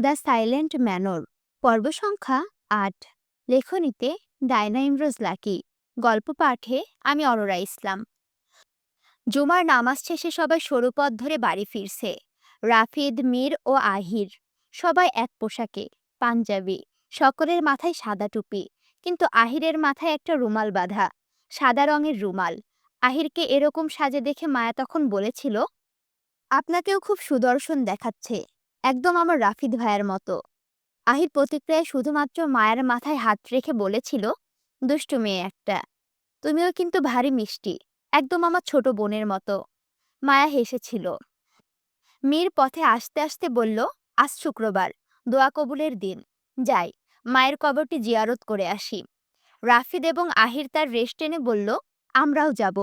The silent manor. পর্ব সংখ্যা আট। লেখনীতে ডায়না ইমরোজ লাকি। গল্প পাঠে আমি অরোরা ইসলাম। জুমার নামাজ শেষে সবাই সরু পথ ধরে বাড়ি ফিরছে। রাফিদ, মীর ও আহির। সবাই এক পোশাকে, পাঞ্জাবি, সকলের মাথায় সাদা টুপি, কিন্তু আহিরের মাথায় একটা রুমাল বাঁধা, সাদা রঙের রুমাল। আহিরকে এরকম সাজে দেখে মায়া তখন বলেছিল, আপনাকেও খুব সুদর্শন দেখাচ্ছে। একদম আমার রাফিদ ভাইয়ের মতো। আহির প্রতিক্রিয়ায় শুধুমাত্র মায়ের মাথায় হাত রেখে বলেছিল, দুষ্টু মেয়ে একটা। তুমিও কিন্তু ভারী মিষ্টি। একদম আমার ছোট বোনের মতো। মায়া হেসেছিল। মীর পথে আসতে আসতে বলল, আজ শুক্রবার, দোয়া কবুলের দিন। যাই, মায়ের কবরটি জিয়ারত করে আসি। রাফিদ এবং আহির তার রেস্ট টেনে বলল, আমরাও যাব।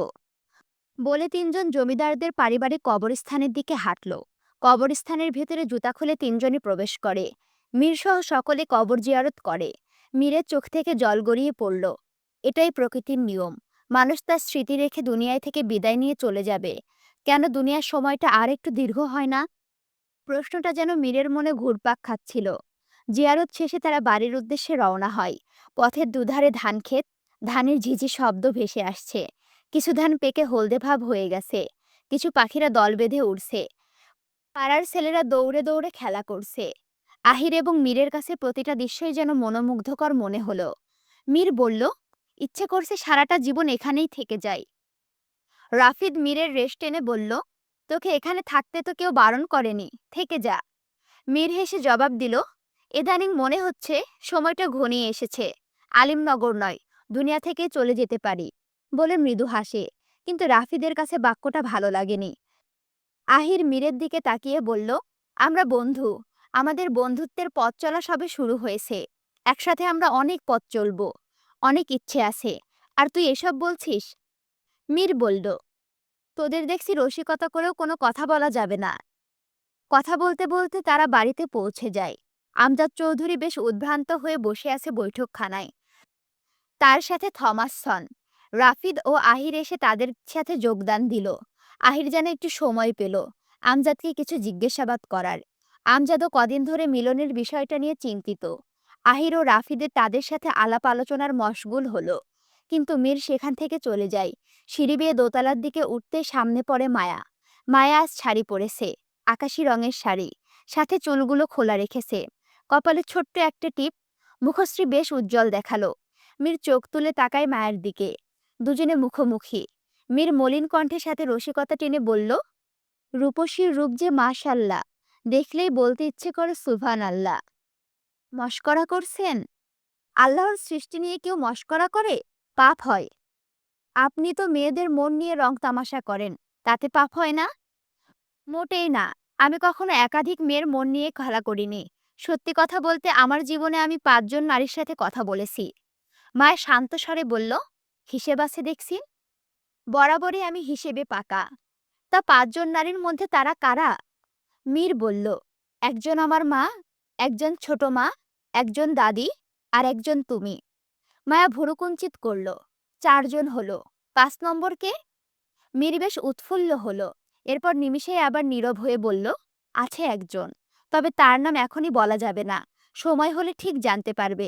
বলে তিনজন জমিদারদের পারিবারিক কবরস্থানের দিকে হাঁটল। কবরস্থানের ভেতরে জুতা খুলে তিনজনই প্রবেশ করে। মীরসহ সকলে কবর জিয়ারত করে। মীরের চোখ থেকে জল গড়িয়ে পড়ল। এটাই প্রকৃতির নিয়ম। মানুষ তার স্মৃতি রেখে দুনিয়ায় থেকে বিদায় নিয়ে চলে যাবে। কেন দুনিয়ার সময়টা আর একটু দীর্ঘ হয় না? প্রশ্নটা যেন মীরের মনে ঘুরপাক খাচ্ছিল। জিয়ারত শেষে তারা বাড়ির উদ্দেশ্যে রওনা হয়। পথের দুধারে ধান ক্ষেত, ধানের ঝিঝি শব্দ ভেসে আসছে। কিছু ধান পেকে হলদে ভাব হয়ে গেছে। কিছু পাখিরা দল বেঁধে উড়ছে। পাড়ার ছেলেরা দৌড়ে দৌড়ে খেলা করছে। আহির এবং মীরের কাছে প্রতিটা দৃশ্যই যেন মনোমুগ্ধকর মনে হলো। মীর বলল, ইচ্ছে করছে সারাটা জীবন এখানেই থেকে যাই। রাফিদ মীরের রেস্ট টেনে বলল, তোকে এখানে থাকতে তো কেউ বারণ করেনি, থেকে যা। মীর হেসে জবাব দিল, ইদানিং মনে হচ্ছে সময়টা ঘনিয়ে এসেছে। আলিমনগর নয়, দুনিয়া থেকে চলে যেতে পারি। বলে মৃদু হাসে, কিন্তু রাফিদের কাছে বাক্যটা ভালো লাগেনি। আহির মীরের দিকে তাকিয়ে বলল, আমরা বন্ধু। আমাদের বন্ধুত্বের পথ চলা সবে শুরু হয়েছে। একসাথে আমরা অনেক পথ চলব। অনেক ইচ্ছে আছে। আর তুই এসব বলছিস? মীর বলল, তোদের দেখছি রসিকতা করেও কোনো কথা বলা যাবে না। কথা বলতে বলতে তারা বাড়িতে পৌঁছে যায়। আমজাদ চৌধুরী বেশ উদ্ভ্রান্ত হয়ে বসে আছে বৈঠকখানায়। তার সাথে থমাস সন রাফিদ ও আহির এসে তাদের সাথে যোগদান দিল। আহির যেন একটু সময় পেল আমজাদকে কিছু জিজ্ঞাসাবাদ করার। আমজাদও কদিন ধরে মিলনের বিষয়টা নিয়ে চিন্তিত। আহির ও রাফিদের তাদের সাথে আলাপ আলোচনার মশগুল হলো। কিন্তু মীর সেখান থেকে চলে যায়। সিঁড়ি বেয়ে দোতলার দিকে উঠতে সামনে পড়ে মায়া। মায়া আজ শাড়ি পরেছে, আকাশি রঙের শাড়ি। সাথে চুলগুলো খোলা রেখেছে। কপালে ছোট্ট একটা টিপ। মুখশ্রী বেশ উজ্জ্বল দেখাল। মীর চোখ তুলে তাকায় মায়ের দিকে। দুজনে মুখোমুখি। মীর মলিন কণ্ঠের সাথে রসিকতা টেনে বলল রূপসীর রূপ যে মাশাল্লাহ, দেখলেই বলতে ইচ্ছে করে সুভান আল্লাহ মস্করা করছেন? আল্লাহর সৃষ্টি নিয়ে কেউ মস্করা করে? পাপ হয়। আপনি তো মেয়েদের মন নিয়ে রং তামাশা করেন, তাতে পাপ হয় না? মোটেই না, আমি কখনো একাধিক মেয়ের মন নিয়ে খেলা করিনি। সত্যি কথা বলতে আমার জীবনে আমি পাঁচজন নারীর সাথে কথা বলেছি। মায়ের শান্ত স্বরে বলল, হিসেব আছে দেখছি? বরাবরই আমি হিসেবে পাকা। তা পাঁচজন নারীর মধ্যে তারা কারা? মীর বলল, একজন আমার মা, একজন ছোট মা, একজন দাদি আর একজন তুমি। মায়া ভুরুকুঞ্চিত করল, চারজন হলো, পাঁচ নম্বর কে? মীর বেশ উৎফুল্ল হলো, এরপর নিমিষেই আবার নীরব হয়ে বলল, আছে একজন, তবে তার নাম এখনই বলা যাবে না, সময় হলে ঠিক জানতে পারবে।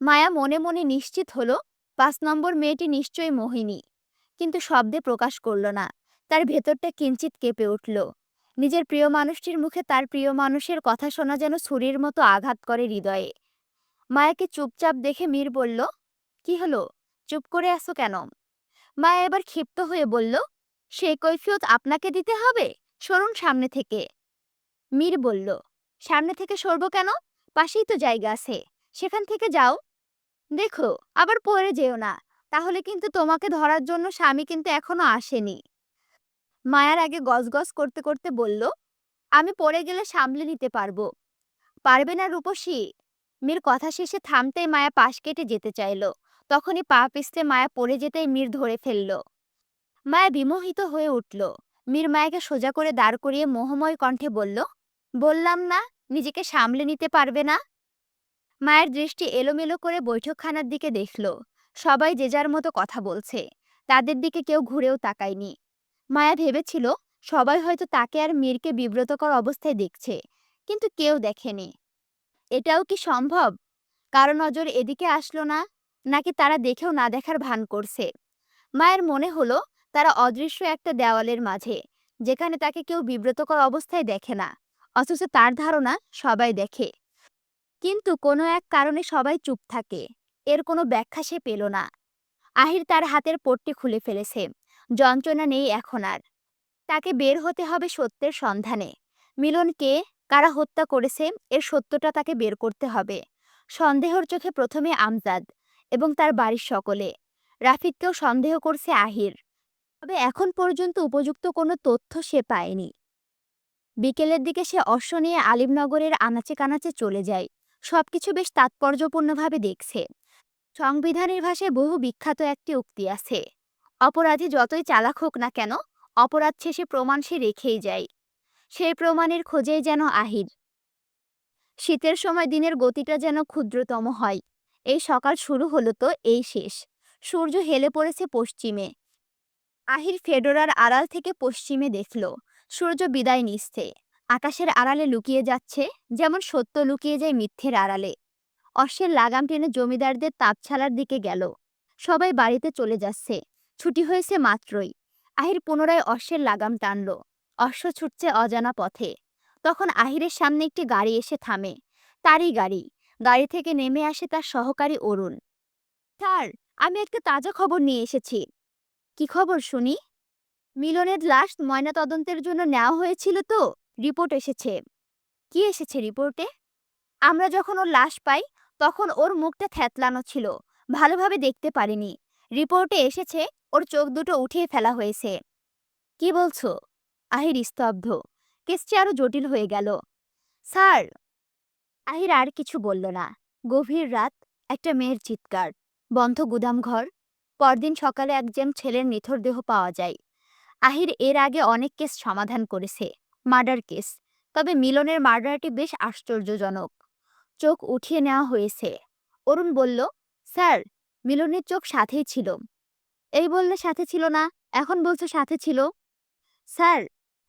মায়া মনে মনে নিশ্চিত হলো, পাঁচ নম্বর মেয়েটি নিশ্চয়ই মোহিনী। কিন্তু শব্দে প্রকাশ করল না। তার ভেতরটা কিঞ্চিত কেঁপে উঠল। নিজের প্রিয় মানুষটির মুখে তার প্রিয় মানুষের কথা শোনা যেন ছুরির মতো আঘাত করে হৃদয়ে। মায়াকে চুপচাপ দেখে মীর বলল, কি হলো? চুপ করে আসো কেন? মায়া এবার ক্ষিপ্ত হয়ে বলল সেই কৈফিয়ত আপনাকে দিতে হবে? সরুন সামনে থেকে। মীর বলল, সামনে থেকে সরব কেন? পাশেই তো জায়গা আছে। সেখান থেকে যাও। দেখো, আবার পরে যেও না। তাহলে কিন্তু তোমাকে ধরার জন্য স্বামী কিন্তু এখনও আসেনি। মায়ার আগে গজগজ করতে করতে বলল, আমি পড়ে গেলে সামলে নিতে পারব। পারবে না রূপসী? মীর কথা শেষে থামতেই মায়া পাশ কেটে যেতে চাইল। তখনই পা পিছতে মায়া পড়ে যেতেই মীর ধরে ফেলল। মায়া বিমোহিত হয়ে উঠল। মীর মায়াকে সোজা করে দাঁড় করিয়ে মোহময় কণ্ঠে বলল, বললাম না, নিজেকে সামলে নিতে পারবে না? মায়ের দৃষ্টি এলোমেলো করে বৈঠকখানার দিকে দেখল। সবাই যে যার মতো কথা বলছে। তাদের দিকে কেউ ঘুরেও তাকায়নি। মায়া ভেবেছিল, সবাই হয়তো তাকে আর মীরকে বিব্রতকর অবস্থায় দেখছে, কিন্তু কেউ দেখেনি। এটাও কি সম্ভব? কারও নজর এদিকে আসলো না, নাকি তারা দেখেও না দেখার ভান করছে? মায়ের মনে হলো, তারা অদৃশ্য একটা দেওয়ালের মাঝে, যেখানে তাকে কেউ বিব্রতকর অবস্থায় দেখে না, অথচ তার ধারণা সবাই দেখে। কিন্তু কোনো এক কারণে সবাই চুপ থাকে। এর কোনো ব্যাখ্যা সে পেল না। আহির তার হাতের পট্টি খুলে ফেলেছে। যন্ত্রণা নেই এখন আর। তাকে বের হতে হবে সত্যের সন্ধানে। মিলনকে কারা হত্যা করেছে, এর সত্যটা তাকে বের করতে হবে। সন্দেহর চোখে প্রথমে আমজাদ এবং তার বাড়ির সকলে। রাফিদকেও সন্দেহ করছে আহির। তবে এখন পর্যন্ত উপযুক্ত কোনো তথ্য সে পায়নি। বিকেলের দিকে সে অশ্ব নিয়ে আলিমনগরের আনাচে কানাচে চলে যায়। সবকিছু বেশ তাৎপর্যপূর্ণভাবে দেখছে। সংবিধানের ভাষায় বহু বিখ্যাত একটি উক্তি আছে। অপরাধী যতই চালাক হোক না কেন, অপরাধ শেষে প্রমাণ সে রেখেই যায়। সেই প্রমাণের খোঁজেই যেন আহির। শীতের সময় দিনের গতিটা যেন ক্ষুদ্রতম হয়। এই সকাল শুরু হলো তো এই শেষ। সূর্য হেলে পড়েছে পশ্চিমে। আহির ফেডোরার আড়াল থেকে পশ্চিমে দেখল, সূর্য বিদায় নিচ্ছে। আকাশের আড়ালে লুকিয়ে যাচ্ছে, যেমন সত্য লুকিয়ে যায় মিথ্যের আড়ালে। অশ্বের লাগাম টেনে জমিদারদের তাপছালার দিকে গেল। সবাই বাড়িতে চলে যাচ্ছে। ছুটি হয়েছে মাত্রই। আহির পুনরায় অশ্বের লাগাম টানল। অশ্ব ছুটছে অজানা পথে। তখন আহিরের সামনে একটি গাড়ি এসে থামে। তারই গাড়ি। গাড়ি থেকে নেমে আসে তার সহকারী অরুণ। স্যার, আমি একটা তাজা খবর নিয়ে এসেছি। কি খবর, শুনি? মিলনের লাশ ময়নাতদন্তের জন্য নেওয়া হয়েছিল তো? রিপোর্ট এসেছে। কি এসেছে রিপোর্টে? আমরা যখন ওর লাশ পাই তখন ওর মুখটা থ্যাতলানো ছিল। ভালোভাবে দেখতে পারিনি। রিপোর্টে এসেছে, ওর চোখ দুটো উঠিয়ে ফেলা হয়েছে। কি বলছো? আহির স্তব্ধ। কেসটি আরও জটিল হয়ে গেল। স্যার, আহির আর কিছু বলল না। গভীর রাত, একটা মেয়ের চিৎকার, বন্ধ গুদামঘর পরদিন সকালে একজন ছেলের নিথর দেহ পাওয়া যায়। আহির এর আগে অনেক কেস সমাধান করেছে, মার্ডার কেস, তবে মিলনের মার্ডারটি বেশ আশ্চর্যজনক। চোখ উঠিয়ে নেওয়া হয়েছে। অরুণ বলল, স্যার, মিলনের চোখ সাথেই ছিল। এই বললে সাথে ছিল না, এখন বলছো সাথে ছিল? স্যার,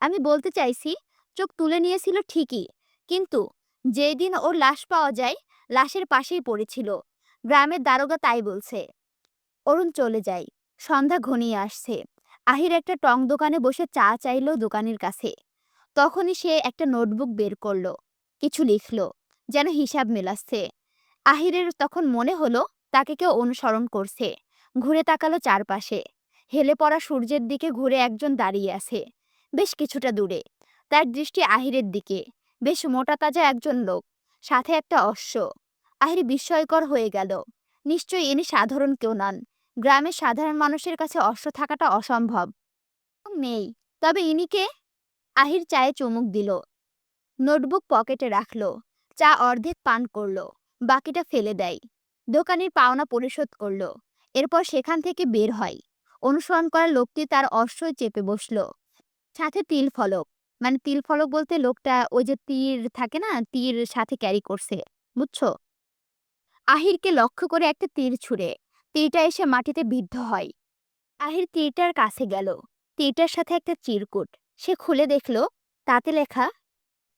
আমি বলতে চাইছি, চোখ তুলে নিয়েছিল ঠিকই, কিন্তু যেই দিন ওর লাশ পাওয়া যায়, লাশের পাশেই পড়েছিল। গ্রামের দারোগা তাই বলছে। অরুণ চলে যায়। সন্ধ্যা ঘনিয়ে আসছে। আহির একটা টং দোকানে বসে চা চাইল দোকানের কাছে। তখনই সে একটা নোটবুক বের করল। কিছু লিখলো। যেন হিসাব মেলাচ্ছে। আহিরের তখন মনে হলো তাকে কেউ অনুসরণ করছে। ঘুরে তাকালো চারপাশে। হেলে পড়া সূর্যের দিকে ঘুরে একজন দাঁড়িয়ে আছে। বেশ কিছুটা দূরে। তার দৃষ্টি আহিরের দিকে। বেশ মোটা তাজা একজন লোক। সাথে একটা অশ্ব। আহির বিস্ময়কর হয়ে গেল। নিশ্চয়ই ইনি সাধারণ কেউ নন। গ্রামের সাধারণ মানুষের কাছে অশ্ব থাকাটা অসম্ভব। নেই। তবে ইনি কে? আহির চায়ে চুমুক দিল। নোটবুক পকেটে রাখল। চা অর্ধেক পান করল, বাকিটা ফেলে দেয়। দোকানের পাওনা পরিশোধ করল। এরপর সেখান থেকে বের হয়। অনুসরণ করা লোকটি তার অশ্বই চেপে বসল। সাথে তিল ফলক। মানে তিল ফলক বলতে লোকটা ওই যে তীর থাকে না, তীর সাথে ক্যারি করছে, বুঝছ? আহিরকে লক্ষ্য করে একটা তীর ছুঁড়ে। তীরটা এসে মাটিতে বিদ্ধ হয়। আহির তীরটার কাছে গেল। তীরটার সাথে একটা চিরকুট। সে খুলে দেখল, তাতে লেখা,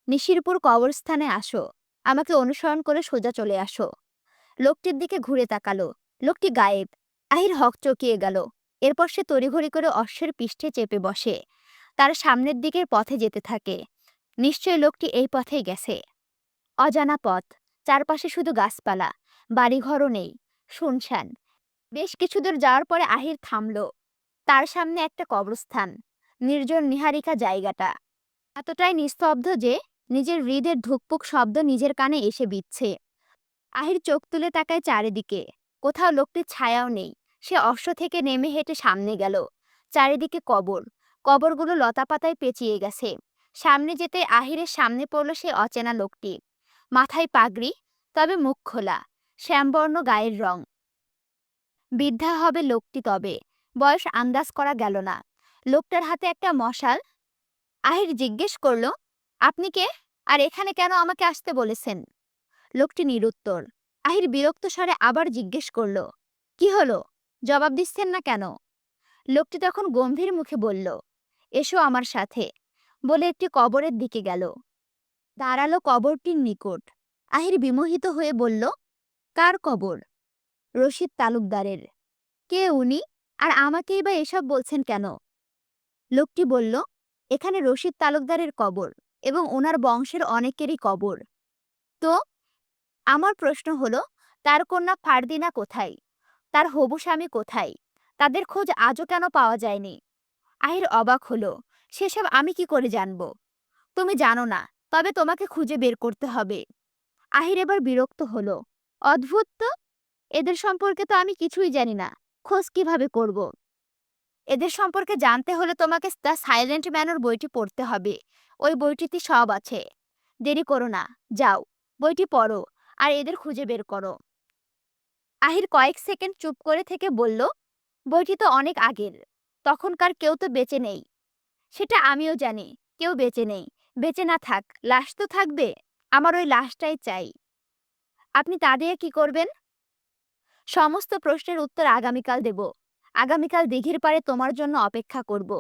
নিশিরপুর কবরস্থানে আসো। আমাকে অনুসরণ করে সোজা চলে আসো। লোকটির দিকে ঘুরে তাকালো। লোকটি গায়েব। আহির হক চকিয়ে গেল। এরপর সে তড়িঘড়ি করে অশ্বের পৃষ্ঠে চেপে বসে। তার সামনের দিকের পথে যেতে থাকে। নিশ্চয় লোকটি এই পথেই গেছে। অজানা পথ। চারপাশে শুধু গাছপালা। বাড়িঘরও নেই। শুনশান। বেশ কিছু দূর যাওয়ার পরে আহির থামল। তার সামনে একটা কবরস্থান। নির্জন নিহারিকা জায়গাটা। এতটাই নিস্তব্ধ যে নিজের হৃদের ধুকপুক শব্দ নিজের কানে এসে বিচ্ছে আহির চোখ তুলে তাকায় চারিদিকে। কোথাও লোকটির ছায়াও নেই। সে অশ্ব থেকে নেমে হেঁটে সামনে গেল। চারিদিকে কবর। কবরগুলো লতাপাতায় পেঁচিয়ে গেছে। সামনে যেতে আহিরের সামনে পড়ল সে অচেনা লোকটি। মাথায় পাগড়ি, তবে মুখ খোলা। শ্যামবর্ণ গায়ের রং। বৃদ্ধা হবে লোকটি তবে। বয়স আন্দাজ করা গেল না। লোকটার হাতে একটা মশাল। আহির জিজ্ঞেস করল আপনি কে? আর এখানে কেন আমাকে আসতে বলেছেন? লোকটি নিরুত্তর। আহির বিরক্ত স্বরে আবার জিজ্ঞেস করল, কি হলো? জবাব দিচ্ছেন না কেন? লোকটি তখন গম্ভীর মুখে বলল, এসো আমার সাথে। বলে একটি কবরের দিকে গেল। দাঁড়াল কবরটির নিকট। আহির বিমোহিত হয়ে বলল, কার কবর? রশিদ তালুকদারের। কে উনি? আর আমাকেই বা এসব বলছেন কেন? লোকটি বলল, এখানে রশিদ তালুকদারের কবর। এবং ওনার বংশের অনেকেরই কবর। তো, আমার প্রশ্ন হলো, তার কন্যা ফারদিনা কোথায়? তার হবু স্বামী কোথায়? তাদের খোঁজ আজও কেন পাওয়া যায়নি? আহির অবাক হলো, সেসব আমি কি করে জানব? তুমি জানো না, তবে তোমাকে খুঁজে বের করতে হবে। আহির এবার বিরক্ত হলো, অদ্ভুত তো, এদের সম্পর্কে তো আমি কিছুই জানি না, খোঁজ কীভাবে করব? এদের সম্পর্কে জানতে হলে তোমাকে দ্য সাইলেন্ট ম্যানর বইটি পড়তে হবে ওই বইটিতে সব আছে। দেরি করো না, যাও, বইটি পড়ো, আর এদের খুঁজে বের করো। আহির কয়েক সেকেন্ড চুপ করে থেকে বলল, বইটি তো অনেক আগের, তখনকার কেউ তো বেঁচে নেই। সেটা আমিও জানি, কেউ বেঁচে নেই। বেঁচে না থাক, লাশ তো থাকবে, আমার ওই লাশটাই চাই। আপনি তা দিয়ে কি করবেন? সমস্ত প্রশ্নের উত্তর আগামীকাল দেব। আগামীকাল দিঘির পাড়ে তোমার জন্য অপেক্ষা করব।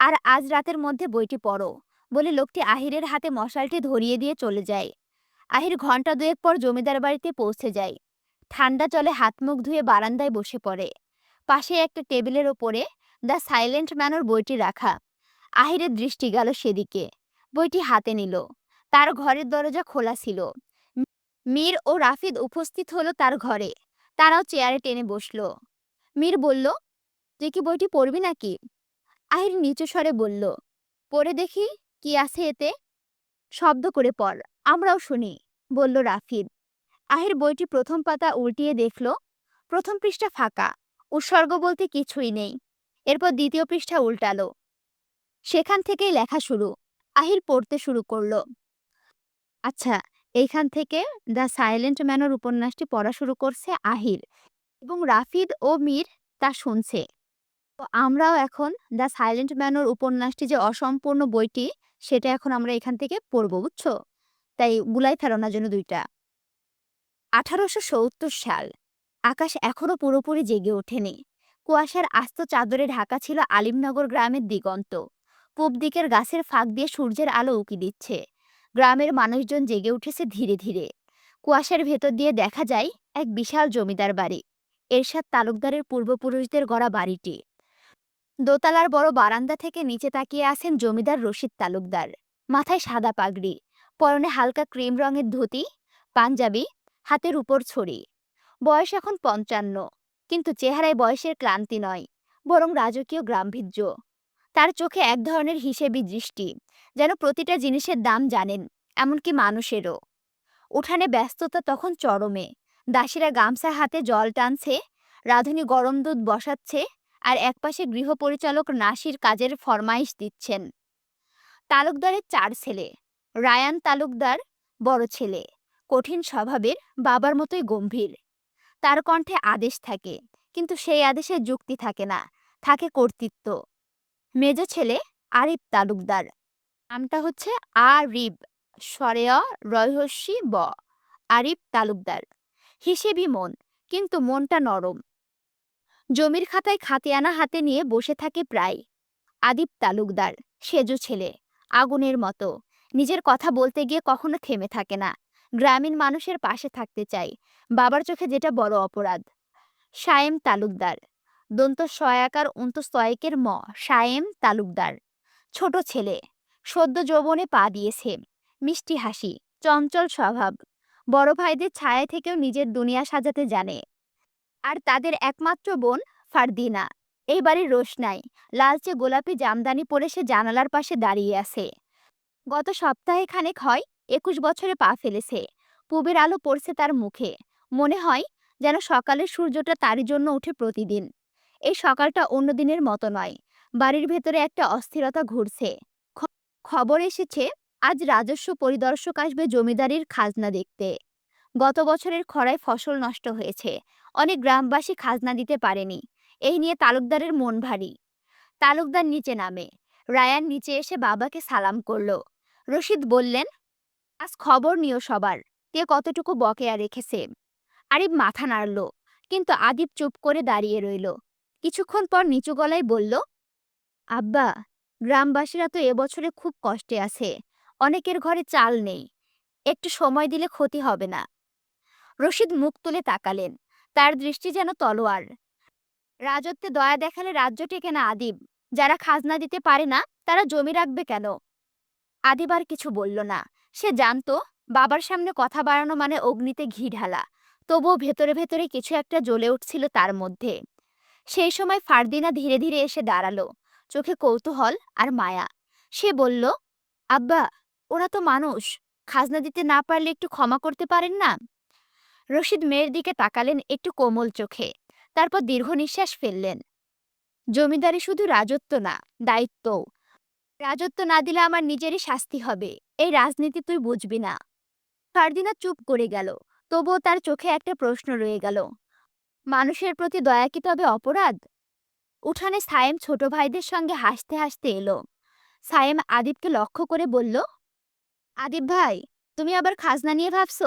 আর আজ রাতের মধ্যে বইটি পড়ো। বলে লোকটি আহিরের হাতে মশালটি ধরিয়ে দিয়ে চলে যায়। আহির ঘণ্টা দুয়েক পর জমিদার বাড়িতে পৌঁছে যায়। ঠান্ডা চলে হাত মুখ ধুয়ে বারান্দায় বসে পড়ে। পাশে একটা টেবিলের ওপরে দ্য সাইলেন্ট ম্যানর বইটি রাখা। আহিরের দৃষ্টি গেল সেদিকে। বইটি হাতে নিল। তার ঘরের দরজা খোলা ছিল। মীর ও রাফিদ উপস্থিত হলো তার ঘরে। তারাও চেয়ারে টেনে বসল। মীর বলল, তুই কি বইটি পড়বি নাকি? আহির নিচু স্বরে বলল, পড়ে দেখি। কি আছে এতে? শব্দ করে পড় আমরাও শুনি, বলল রাফিদ। আহির বইটি প্রথম পাতা উল্টিয়ে দেখল, প্রথম পৃষ্ঠা ফাঁকা, উৎসর্গ বলতে কিছুই নেই। এরপর দ্বিতীয় পৃষ্ঠা উল্টালো। সেখান থেকেই লেখা শুরু, আহির পড়তে শুরু করল। আচ্ছা এইখান থেকে দ্য সাইলেন্ট ম্যানর উপন্যাসটি পড়া শুরু করছে আহির এবং রাফিদ ও মীর তা শুনছে। তো আমরাও এখন দ্য সাইলেন্ট ম্যানর উপন্যাসটি যে অসম্পূর্ণ বইটি সেটা এখন আমরা এখান থেকে পড়ব, বুঝছ? তাই গুলাই ফেলো না জন্য দুইটা। আঠারোশো সত্তর সাল, আকাশ এখনও পুরোপুরি জেগে ওঠেনি। কুয়াশার আস্ত চাদরে ঢাকা ছিল আলিমনগর গ্রামের দিগন্ত। পূব দিকের গাছের ফাঁক দিয়ে সূর্যের আলো উকি দিচ্ছে। গ্রামের মানুষজন জেগে উঠেছে ধীরে ধীরে। কুয়াশার ভেতর দিয়ে দেখা যায় এক বিশাল জমিদার বাড়ি। এরশাদ তালুকদারের পূর্বপুরুষদের গড়া বাড়িটি। দোতলার বড় বারান্দা থেকে নিচে তাকিয়ে আছেন জমিদার রশিদ তালুকদার। মাথায় সাদা পাগড়ি, পরনে হালকা ক্রিম রঙের ধুতি, পাঞ্জাবি, হাতের উপর ছড়ি বয়স এখন পঞ্চান্ন, কিন্তু চেহারায় বয়সের ক্লান্তি নয়, বরং রাজকীয় গ্রাম্ভীর্য। তার চোখে এক ধরনের হিসেবি দৃষ্টি, যেন প্রতিটা জিনিসের দাম জানেন, এমনকি মানুষেরও। উঠানে ব্যস্ততা তখন চরমে, দাসীরা গামছা হাতে জল টানছে, রাঁধুনি গরম দুধ বসাচ্ছে আর একপাশে গৃহপরিচালক নাসির কাজের ফরমাইশ দিচ্ছেন। তালুকদারের চার ছেলে, রায়ান তালুকদার বড় ছেলে, কঠিন স্বভাবের, বাবার মতোই গম্ভীর। তার কণ্ঠে আদেশ থাকে, কিন্তু সেই আদেশে যুক্তি থাকে না, থাকে কর্তৃত্ব। মেজ ছেলে আরিফ তালুকদার। নামটা হচ্ছে আরিব সরেয়া রহস্যি ব, আরিফ তালুকদার। হিসেবি মন, কিন্তু মনটা নরম। জমির খাতায় খাতিয়ানা হাতে নিয়ে বসে থাকে প্রায়। আদিপ তালুকদার, সেজু ছেলে, আগুনের মতো। নিজের কথা বলতে গিয়ে কখনো থেমে থাকে না। গ্রামীণ মানুষের পাশে থাকতে চাই বাবার চোখে যেটা বড় অপরাধ। সায়েম তালুকদার, দন্ত সয়াকার অন্ত অন্তস্তয়েকের ম, সায়েম তালুকদার। ছোট ছেলে, সদ্য যৌবনে পা দিয়েছে। মিষ্টি হাসি, চঞ্চল স্বভাব। বড় ভাইদের ছায়া থেকেও নিজের দুনিয়া সাজাতে জানে। আর তাদের একমাত্র বোন ফারদিনা। এই বাড়ির রোশনাই। লালচে গোলাপি জামদানি পরে সে জানালার পাশে দাঁড়িয়ে আছে। গত সপ্তাহে খানেক হয় একুশ বছরে পা ফেলেছে। পুবের আলো পড়ছে তার মুখে। মনে হয় যেন সকালের সূর্যটা তারই জন্য উঠে প্রতিদিন। এই সকালটা অন্য দিনের মতো নয়। বাড়ির ভেতরে একটা অস্থিরতা ঘুরছে। খবর এসেছে আজ রাজস্ব পরিদর্শক আসবে জমিদারির খাজনা দেখতে। গত বছরের খরায় ফসল নষ্ট হয়েছে। অনেক গ্রামবাসী খাজনা দিতে পারেনি। এই নিয়ে তালুকদারের মন ভারী। তালুকদার নিচে নামে। রায়ান নিচে এসে বাবাকে সালাম করল। রশিদ বললেন, আজ খবর নিও সবার। কে কতটুকু বকেয়া রেখেছে? আরিফ মাথা নাড়ল, কিন্তু আদিব চুপ করে দাঁড়িয়ে রইল। কিছুক্ষণ পর নিচু গলায় বলল, আব্বা, গ্রামবাসীরা তো এবছরে খুব কষ্টে আছে। অনেকের ঘরে চাল নেই। একটু সময় দিলে ক্ষতি হবে না। রশিদ মুখ তুলে তাকালেন। তার দৃষ্টি যেন তলোয়ার। রাজত্বে দয়া দেখালে রাজ্য টেকে না আদিব যারা খাজনা দিতে পারে না, তারা জমি রাখবে কেন? আদিব আর কিছু বলল না। সে জানতো, বাবার সামনে কথা বাড়ানো মানে অগ্নিতে ঘি ঢালা। তবুও ভেতরে ভেতরে কিছু একটা জ্বলে উঠছিল তার মধ্যে। সেই সময় ফারদিনা ধীরে ধীরে এসে দাঁড়াল, চোখে কৌতূহল আর মায়া। সে বলল, আব্বা, ওরা তো মানুষ। খাজনা দিতে না পারলে একটু ক্ষমা করতে পারেন না? রশিদ মেয়ের দিকে তাকালেন একটু কোমল চোখে। তারপর দীর্ঘ নিঃশ্বাস ফেললেন। জমিদারি শুধু রাজত্ব না, দায়িত্বও। রাজত্ব না দিলে আমার নিজেরই শাস্তি হবে, এই রাজনীতি তুই বুঝবি না। ফারদিনা চুপ করে গেল, তবুও তার চোখে একটা প্রশ্ন রয়ে গেল। মানুষের প্রতি দয়া কি তবে অপরাধ? উঠানে সায়েম ছোট ভাইদের সঙ্গে হাসতে হাসতে এলো। সায়েম আদিবকে লক্ষ্য করে বলল, আদিব ভাই, তুমি আবার খাজনা নিয়ে ভাবছ?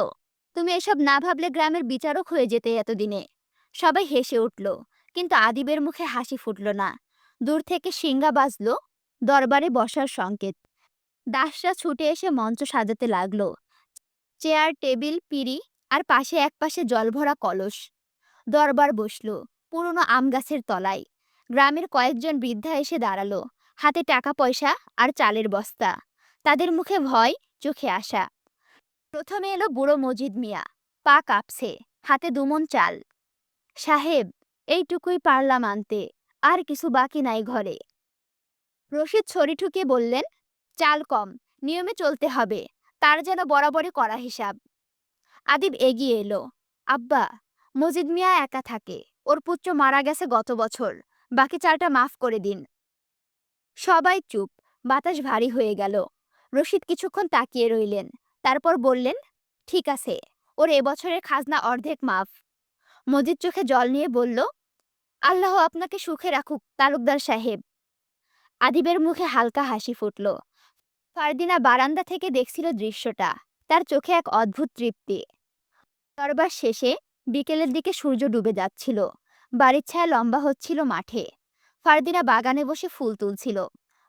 তুমি এসব না ভাবলে গ্রামের বিচারক হয়ে যেতে এতদিনে। সবাই হেসে উঠল, কিন্তু আদিবের মুখে হাসি ফুটল না। দূর থেকে সিঙ্গা বাজল, দরবারে বসার সংকেত। দাসরা ছুটে এসে মঞ্চ সাজাতে লাগল। চেয়ার, টেবিল, পিঁড়ি আর পাশে একপাশে জলভরা কলস। দরবার বসল, পুরনো আম গাছের তলায়। গ্রামের কয়েকজন বৃদ্ধা এসে দাঁড়াল, হাতে টাকা পয়সা আর চালের বস্তা। তাদের মুখে ভয়, চোখে আশা। প্রথমে এলো বুড়ো মজিদ মিয়া, পা কাঁপছে, হাতে দুমন চাল। সাহেব, এইটুকুই পারলাম আনতে, আর কিছু বাকি নাই ঘরে। রশিদ ছড়ি ঠুকে বললেন, চাল কম, নিয়মে চলতে হবে, তার যেন বরাবরই করা হিসাব। আদিব এগিয়ে এলো, আব্বা, মজিদ মিয়া একা থাকে, ওর পুত্র মারা গেছে গত বছর, বাকি চালটা মাফ করে দিন। সবাই চুপ, বাতাস ভারী হয়ে গেল, রশিদ কিছুক্ষণ তাকিয়ে রইলেন তারপর বললেন, ঠিক আছে, ওর এবছরের খাজনা অর্ধেক মাফ। মজিদ চোখে জল নিয়ে বলল, আল্লাহ আপনাকে সুখে রাখুক, তালুকদার সাহেব। আদিবের মুখে হালকা হাসি ফুটল। ফারদিনা বারান্দা থেকে দেখছিল দৃশ্যটা, তার চোখে এক অদ্ভুত তৃপ্তি। দরবার শেষে বিকেলের দিকে সূর্য ডুবে যাচ্ছিল, বাড়ির ছায়া লম্বা হচ্ছিল মাঠে। ফারদিনা বাগানে বসে ফুল তুলছিল,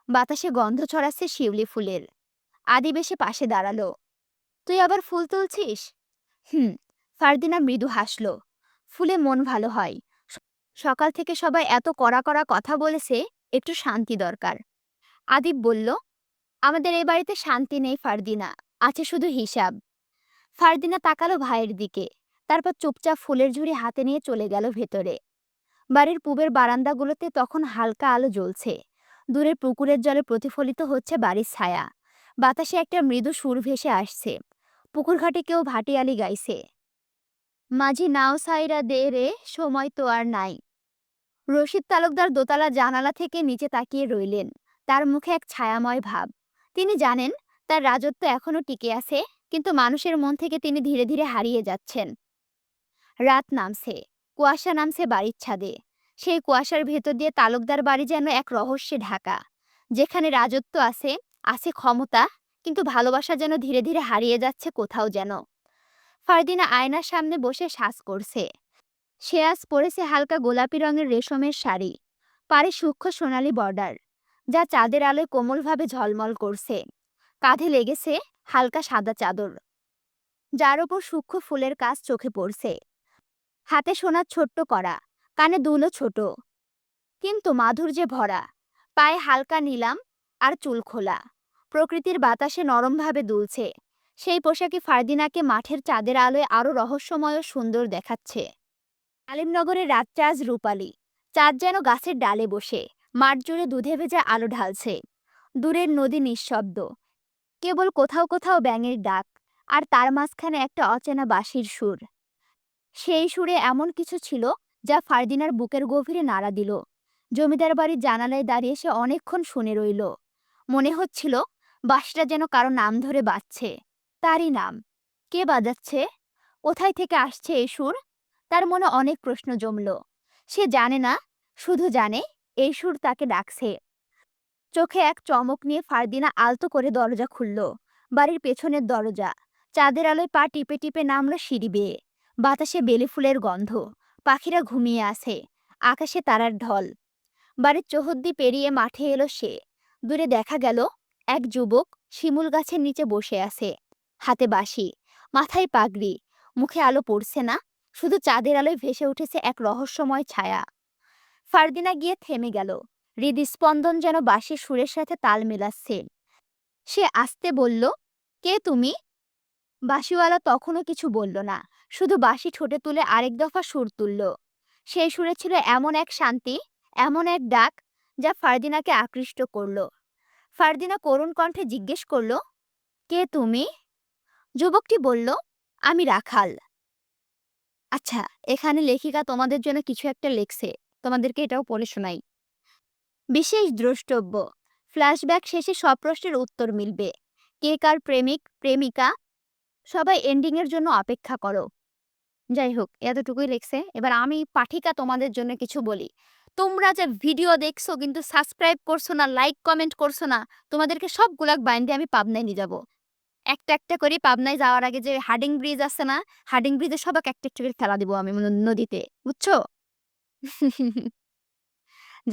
বাতাসে গন্ধ ছড়াচ্ছে শিউলি ফুলের। আদিবেশে পাশে দাঁড়াল তুই আবার ফুল তুলছিস? হুম, ফারদিনা মৃদু হাসল। ফুলে মন ভালো হয়। সকাল থেকে সবাই এত কড়া কড়া কথা বলেছে, একটু শান্তি দরকার। আদিব বলল, আমাদের এই বাড়িতে শান্তি নেই ফারদিনা, আছে শুধু হিসাব। ফারদিনা তাকালো ভাইয়ের দিকে, তারপর চুপচাপ ফুলের ঝুড়ি হাতে নিয়ে চলে গেল ভেতরে। বাড়ির পূবের বারান্দাগুলোতে তখন হালকা আলো জ্বলছে। দূরের পুকুরের জলে প্রতিফলিত হচ্ছে বাড়ির ছায়া। বাতাসে একটা মৃদু সুর ভেসে আসছে। পুকুর ঘাটে কেউ ভাটিয়ালি গাইছে। মাঝি নাও সাইরা দে রে, সময় তো আর নাই। রশিদ তালুকদার দোতলা জানালা থেকে নিচে তাকিয়ে রইলেন, তার মুখে এক ছায়াময় ভাব। তিনি জানেন, তার রাজত্ব এখনও টিকে আছে, কিন্তু মানুষের মন থেকে তিনি ধীরে ধীরে হারিয়ে যাচ্ছেন। রাত নামছে, কুয়াশা নামছে বাড়ির ছাদে। সেই কুয়াশার ভেতর দিয়ে তালুকদার বাড়ি যেন এক রহস্যে ঢাকা। যেখানে রাজত্ব আছে আছে ক্ষমতা কিন্তু ভালোবাসা যেন ধীরে ধীরে হারিয়ে যাচ্ছে কোথাও যেন। ফারদিনা আয়নার সামনে বসে শ্বাস করছে। সে আজ পরেছে হালকা গোলাপি রঙের রেশমের শাড়ি। পারে সূক্ষ্ম সোনালি বর্ডার, যা চাঁদের আলোয় কোমলভাবে ঝলমল করছে। কাঁধে লেগেছে হালকা সাদা চাদর। যার ওপর সূক্ষ্ম ফুলের কাজ চোখে পড়ছে। হাতে সোনার ছোট্ট করা, কানে দুলো ছোট। কিন্তু মাধুর্যে ভরা, পায়ে হালকা নিলাম আর চুল খোলা। প্রকৃতির বাতাসে নরমভাবে দুলছে। সেই পোশাকে ফারদিনাকে মাঠের চাঁদের আলোয় আরও রহস্যময় ও সুন্দর দেখাচ্ছে। আলিমনগরের রাতটা আজ রূপালি। চাঁদ যেন গাছের ডালে বসে। মাঠ জুড়ে দুধে ভেজা আলো ঢালছে। দূরের নদী নিঃশব্দ। কেবল কোথাও কোথাও ব্যাঙের ডাক, আর তার মাঝখানে একটা অচেনা বাঁশির সুর। সেই সুরে এমন কিছু ছিল, যা ফারদিনার বুকের গভীরে নাড়া দিল। জমিদার বাড়ির জানালায় দাঁড়িয়ে সে অনেকক্ষণ শুনে রইল। মনে হচ্ছিল বাঁশিটা যেন কারও নাম ধরে বাজছে। তারই নাম। কে বাজাচ্ছে? কোথায় থেকে আসছে এই সুর? তার মনে অনেক প্রশ্ন জমল। সে জানে না, শুধু জানে, এই সুর তাকে ডাকছে। চোখে এক চমক নিয়ে ফারদিনা আলতো করে দরজা খুলল। বাড়ির পেছনের দরজা। চাঁদের আলোয় পা টিপে টিপে নামলো সিঁড়ি বেয়ে। বাতাসে বেলে ফুলের গন্ধ। পাখিরা ঘুমিয়ে আছে। আকাশে তারার ঢল। বাড়ির চৌহদ্দি পেরিয়ে মাঠে এলো সে। দূরে দেখা গেল এক যুবক শিমুল গাছের নিচে বসে আছে। হাতে বাঁশি, মাথায় পাগড়ি, মুখে আলো পড়ছে না, শুধু চাঁদের আলোয় ভেসে উঠেছে এক রহস্যময় ছায়া। ফারদিনা গিয়ে থেমে গেল। হৃদস্পন্দন যেন বাঁশির সুরের সাথে তাল মেলাচ্ছে। সে আস্তে বলল, কে তুমি? বাঁশিওয়ালা তখনও কিছু বলল না, শুধু বাঁশি ঠোঁটে তুলে আরেক দফা সুর তুলল। সেই সুরে ছিল এমন এক শান্তি, এমন এক ডাক, যা ফারদিনাকে আকৃষ্ট করল। ফারদিনা করুণ কণ্ঠে জিজ্ঞেস করল, কে তুমি? যুবকটি বলল, আমি রাখাল। আচ্ছা এখানে লেখিকা তোমাদের জন্য কিছু একটা লেখছে, তোমাদেরকে এটাও পড়ে শোনাই। বিশেষ দ্রষ্টব্য, ফ্ল্যাশব্যাক শেষে সব প্রশ্নের উত্তর মিলবে। কে কার প্রেমিক, প্রেমিকা, সবাই এন্ডিং এর জন্য অপেক্ষা করো। যাই হোক, এতটুকুই লেখছে, এবার আমি পাঠিকা তোমাদের জন্য কিছু বলি। তোমরা যে ভিডিও দেখছ কিন্তু সাবস্ক্রাইব করছ না, লাইক, কমেন্ট করছ না, তোমাদেরকে সবগুলা বাইন্ডে আমি পাবনায় নিয়ে যাব। একটা একটা করে পাবনায় যাওয়ার আগে যে হার্ডিং ব্রিজ আছে না, হার্ডিং ব্রিজে সবাইকে একটা একটা করে ফেলা দিব আমি নদীতে, বুঝছ?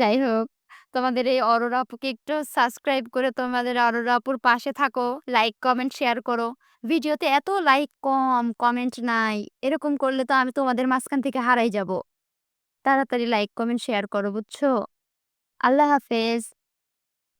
যাই হোক, তোমাদের এই অরোরা আপুকে একটু সাবস্ক্রাইব করে তোমাদের অরোরা আপুর পাশে থাকো লাইক কমেন্ট শেয়ার করো। ভিডিওতে এত লাইক কম কমেন্ট নাই, এরকম করলে তো আমি তোমাদের মাঝখান থেকে হারাই যাব। তাড়াতাড়ি লাইক কমেন্ট শেয়ার করো বুঝছ? আল্লাহ হাফেজ।